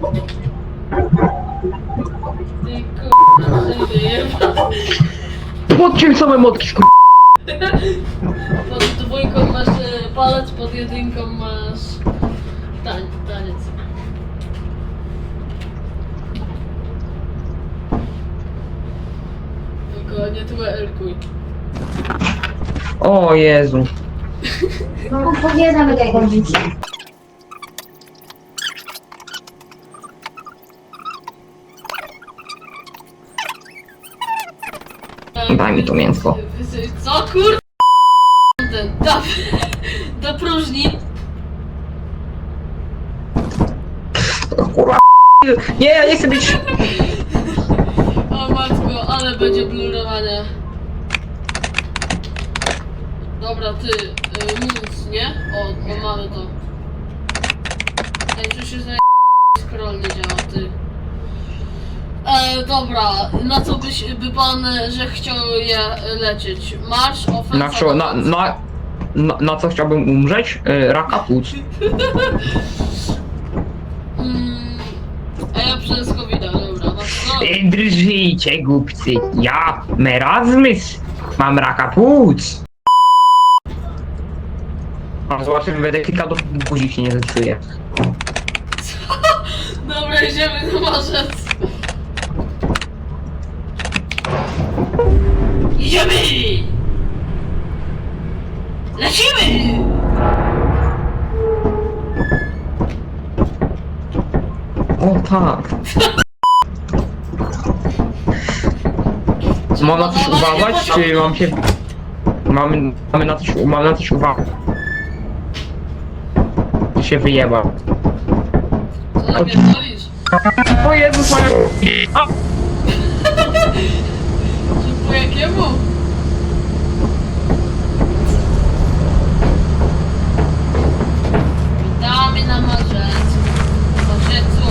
Ty kurwa, jeba. Podciąć same motki, skur... Pod dwójką masz e, palec, pod jedynką masz tań, taniec. Tylko nie twerkuj. O Jezu. No powiedzmy jak rodzice. Daj mi to mięsko. Co kur... Do, do próżni. Kurwa. Nie, ja nie chcę być... O matko, ale będzie blurowanie. Dobra, ty, y, nic, nie? O, o, mamy to. Ej, się znaje... Scroll nie działa, ty. E, dobra, na co byś, by pan, że chciał je lecieć? Marsz, ofensa... Na co, na, na, na, na co chciałbym umrzeć? E, Raka płuc. Mm, a ja przez covid dobra, no? E, Drżyjcie, głupcy. Ja, Merazmys. Mam raka płuc. No, zobaczymy, będę klikał, do guzik się nie zepsuje. Dobra, idziemy na marzec. Idziemy! Lecimy! O tak. Mam na coś uważać, czy mam się... Mamy, mamy na coś, mam na coś uważać. Czy się wyjeba. Co napierdolisz? O Jezus, moja... A! Czy po jakiemu? Witamy na marzec. Marzecu.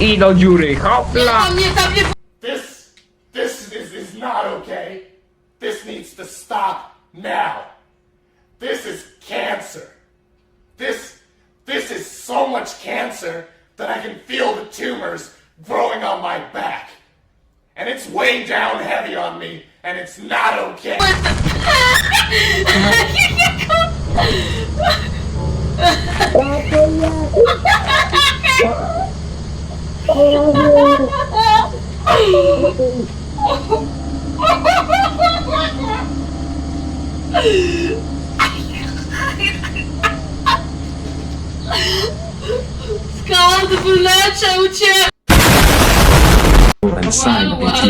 I do dziury, Nie hopla! tam, nie tam, nie This, this is, is not okay. This needs to stop now. This is cancer. This, this is so much cancer that I can feel the tumors growing on my back. And it's weighing down heavy on me, and it's not okay. Into your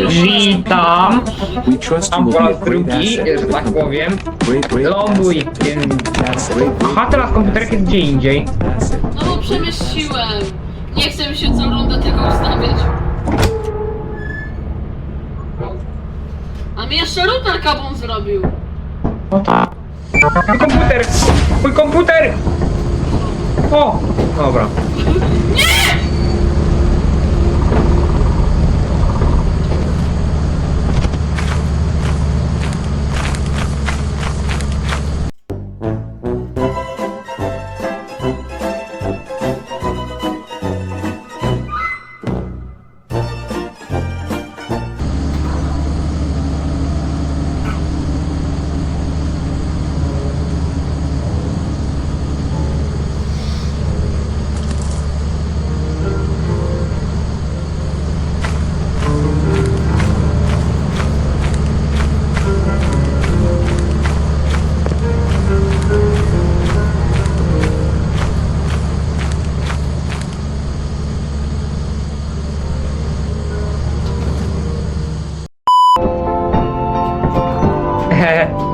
Witam! We trust you Tam po drugi, że tak powiem. Great, Aha, great teraz komputerek jest gdzie indziej. No bo przemieściłem. Nie chcę mi się co rundę tego ustawiać. A mi jeszcze router kabum zrobił. O tak. Mój komputer! Mój komputer! O! Dobra.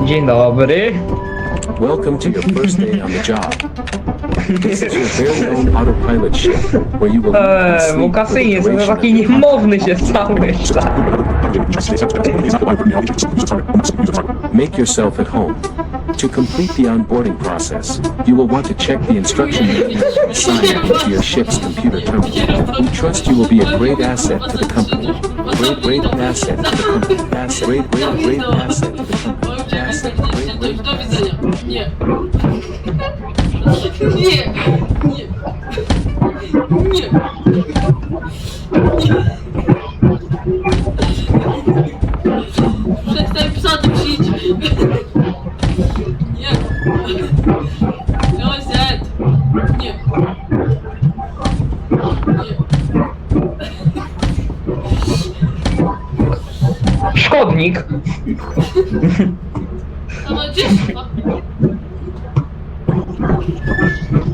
Dzień dobry. Welcome to your first day on the job. This is your very own autopilot ship, where you will Eee, sleep for the Mukasynie, co to duration taki of your niemowny się stałeś. Make yourself at home. To complete the onboarding process, you will want to check the instruction manual and sign into your ship's computer terminal. We trust you will be a great asset to the company. Great, great asset to the company. Asset, great, great, great asset to the company. Asset, great, Do, great do widzenia. Nie.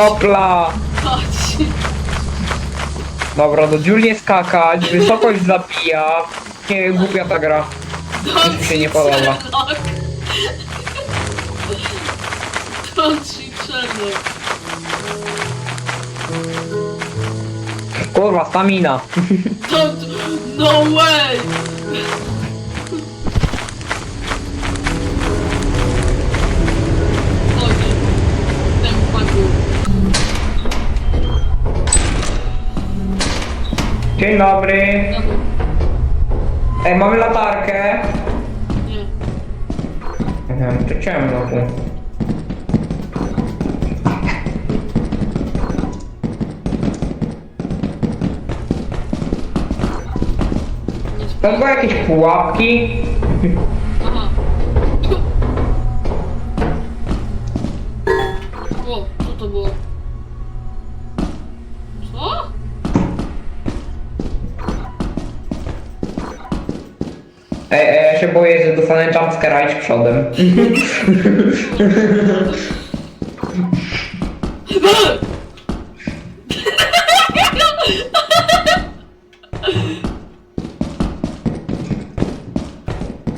Hopla. chodź. Dobra, do dziur nie skakać, wysokość zabija. Nie, głupia ta gra. Don mi się nie podoba. Sherlock. Kurwa, stamina. Don't, no way! Dzień dobry. Ej, mamy latarkę. nie. Mhm, to ciemno tu. Nie Tam były jakieś pułapki. Aha. O, co? Ej, ej, ja się boję, że dostanę jumpscare'a iść przodem.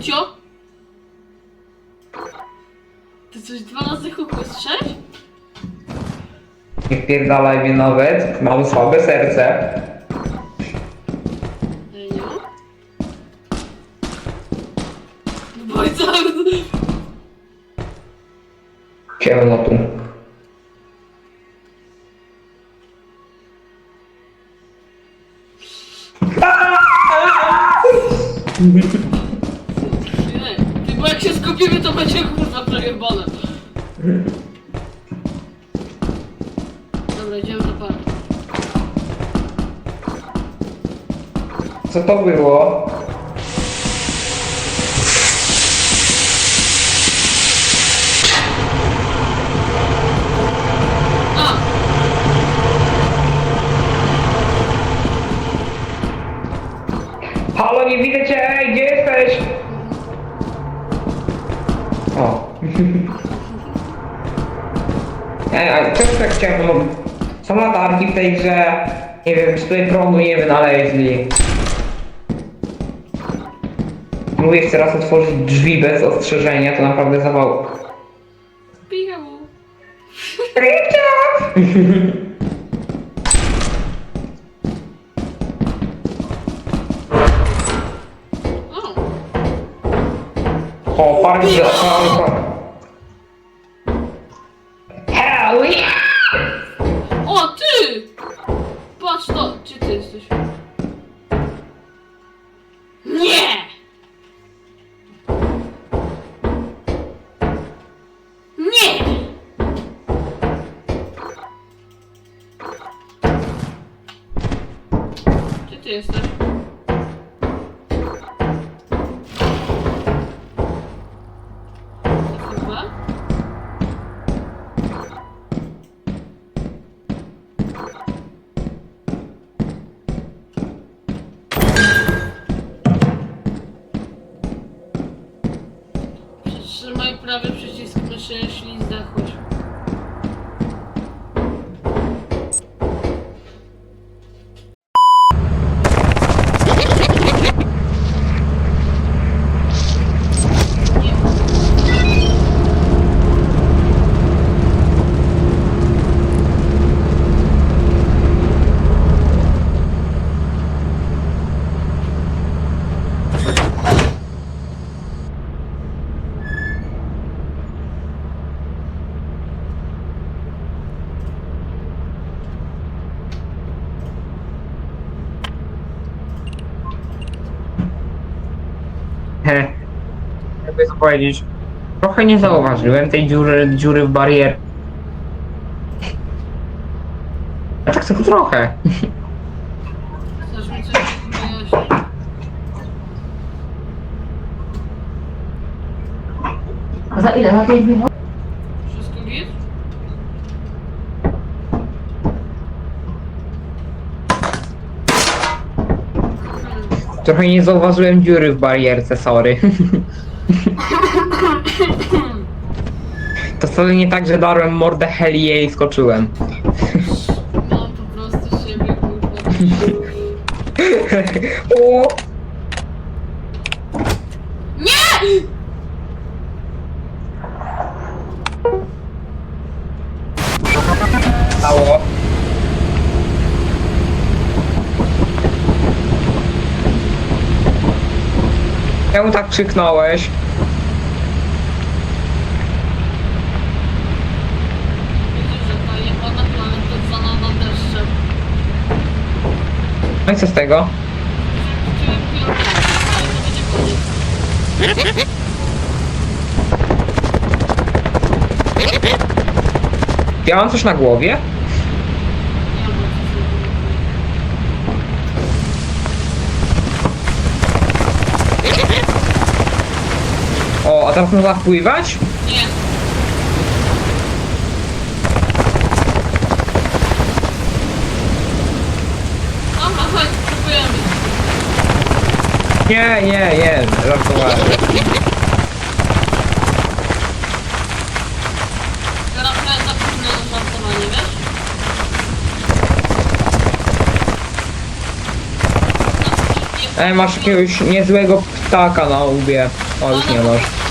Cio? Ty coś dwa razy hukłeś sześć? Nie wpierdalaj mnie nawet, mam słabe serce. Co to było? Halo, nie gdzie jesteś? O. Ej, a tak chciałem, są latarki w tej grze, nie wiem, czy tutaj prądu nie wynaleźli. Mówię, jeszcze raz otworzyć drzwi bez ostrzeżenia, to naprawdę zawał. Pikał. Rybcia! O! O, park z park. Hell yeah! O, ty! Patrz to! Gdzie ty jesteś? Powiedzieć, trochę nie zauważyłem tej dziury, dziury w barierze. A tak tylko trochę. Chcesz mi coś wyjaśnić? A za ile? Za 5 minut? Wszystko git? Trochę nie zauważyłem dziury w barierce, sorry. To wcale nie tak, że darłem mordę Helię i skoczyłem. Mam po prostu siebie, kurwa. o! Nie! Stało. Tak krzyknąłeś? Widzisz, że ta jebana planeta zalana deszczem. No i co z tego? Ale to będzie koniec. Ja mam coś na głowie? O, a teraz można wpływać? Nie. Dobra, chodź, próbujemy. Nie, nie, nie, żartowałem. Teraz miałem za późno na żartowanie, wiesz? No, E, masz jakiegoś niezłego ptaka na łbie. O, już nie masz.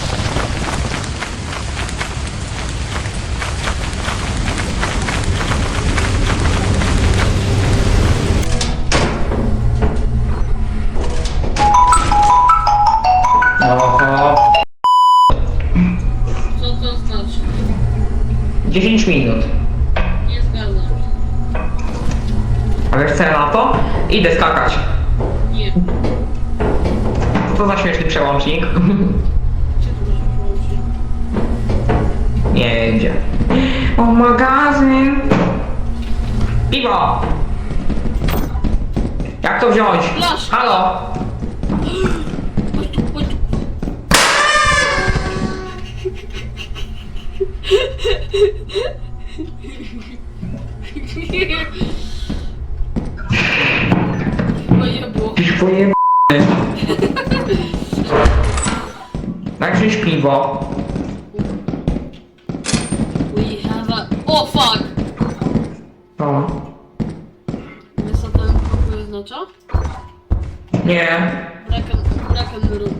Idę skakać. Nie. Co to za śmieszny przełącznik? Gdzie tu możesz włączyć? Nie wiem gdzie. O, magazyn! Piwo! Jak to wziąć? Flaszka. Halo? Chodź tu, chodź tu. Jakiś pojebany. Wziąć piwo. We have a... O fuck! O. Wiesz co ten pokój oznacza? Nie. Bracken, bracken room.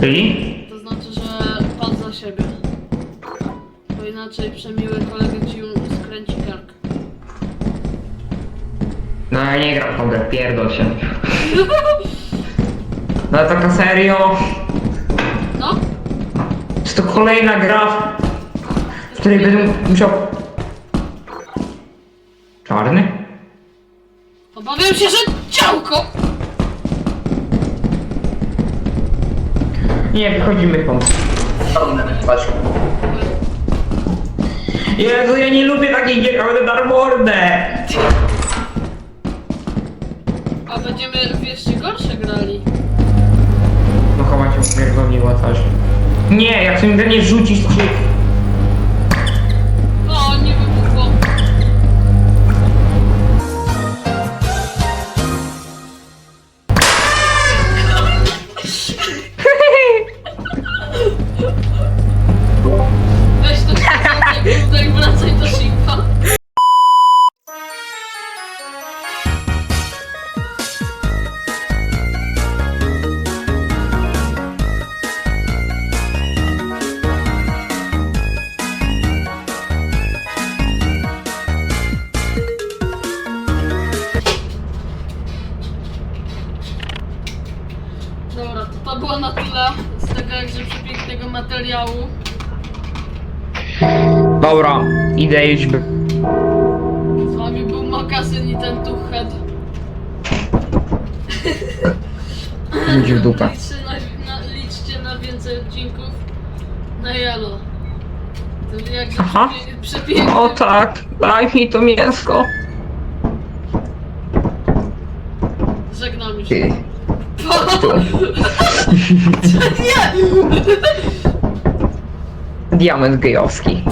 Czyli? To znaczy, że pan za siebie. Bo inaczej przemiły kolega ci skręci kark. No ja nie gram w tą grę, pierdol się. No ale taka serio. No? Jest to kolejna gra, w której będę musiał... Czarny? Obawiam się, że działko! Nie, wychodzimy stąd. Jezu, ja nie lubię takich gier, ale. A będziemy jeszcze gorsze grali. No chyba cię pierdoliło coś. Nie, jak chcę mi nie rzucić, to Dobra, idę by- Z wami był magazyn i ten tuchet. Idź w dupę. Liczę na, na, więcej odcinków na Jalo. To jakby Aha. przepiękny... O tak, daj mi to mięsko. Żegnam już. Ty. Nie! Diament gejowski.